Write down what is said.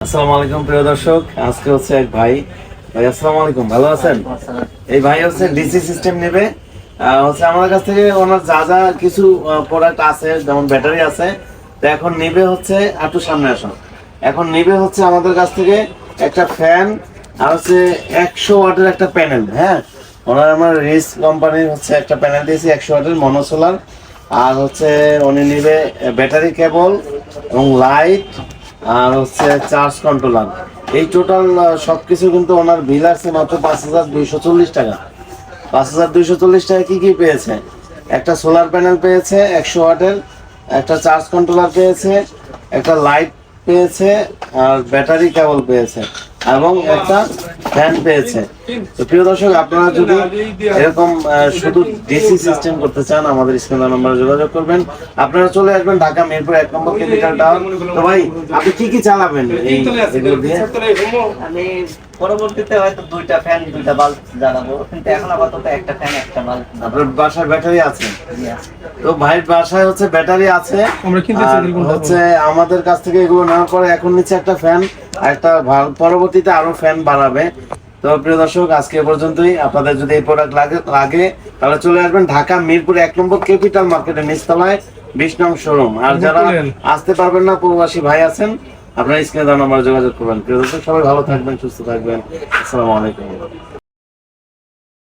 আসসালামু আলাইকুম প্রিয় দর্শক। আজকে হচ্ছে এক ভাই। ভাই আসসালামু আলাইকুম ভালো আছেন? এই ভাই হচ্ছে ডিসি সিস্টেম নেবে। হচ্ছে আমাদের কাছ থেকে ওনার যা যা কিছু প্রোডাক্ট আছে যেমন ব্যাটারি আছে তো এখন নিবে হচ্ছে একটু সামনে আসো এখন নিবে হচ্ছে আমাদের কাছ থেকে একটা ফ্যান আর হচ্ছে একশো ওয়াটের একটা প্যানেল হ্যাঁ? ওনার আমার রিস কোম্পানির হচ্ছে একটা প্যানেল দিয়েছি একশো ওয়াটের মনোসোলার আর হচ্ছে উনি নিবে ব্যাটারি কেবল এবং লাইট আর হচ্ছে চার্জ কন্ট্রোলার এই টোটাল সবকিছু কিন্তু ওনার বিল আছে মাত্র পাঁচ হাজার দুইশো চল্লিশ টাকা। পাঁচ হাজার দুইশো চল্লিশ টাকা কী কী পেয়েছে? একটা সোলার প্যানেল পেয়েছে, একশো ওয়াটের, একটা চার্জ কন্ট্রোলার পেয়েছে, একটা লাইট পেয়েছে, আর ব্যাটারি কেবল পেয়েছে। এবং একটা ফ্যান পেয়েছে। তো প্রিয় দর্শক, আপনারা যদি এরকম শুধু ডিসি সিস্টেম করতে চান, আমাদের স্ক্রিন নাম্বারে যোগাযোগ করবেন। আপনারা চলে আসবেন ঢাকা মিরপুর এক নম্বর কেমিক্যাল টাউন তো ভাই, আপনি কি কি চালাবেন এই এগুলো দিয়ে? পরবর্তীতে হয়তো দুইটা ফ্যান দুইটা বাল্ব জ্বালাবো। কিন্তু এখন আপাতত একটা ফ্যান একটা বাল্ব আপনার বাসায় ব্যাটারি আছে? তো ভাইয়ের বাসায় হচ্ছে ব্যাটারি আছে। আমরা হচ্ছে আমাদের কাছ থেকে এগুলো নেওয়ার পরে এখন নিচে একটা ফ্যান একটা ভাল- পরবর্তীতে আরও ফ্যান বাড়াবে তো প্রিয় দর্শক আজকে এ পর্যন্তই। আপনাদের যদি এই প্রোডাক্ট লাগে লাগে তাহলে চলে আসবেন ঢাকা মিরপুর এক নম্বর ক্যাপিটাল মার্কেটের নিচতলায় বিশ নং শোরুম আর যারা আসতে পারবেন না প্রবাসী ভাই আছেন আপনারা স্ক্রিনে দেওয়া নাম্বারে যোগাযোগ করবেন। প্রিয় দর্শক, সবাই ভালো থাকবেন, সুস্থ থাকবেন। আসসালামু আলাইকুম।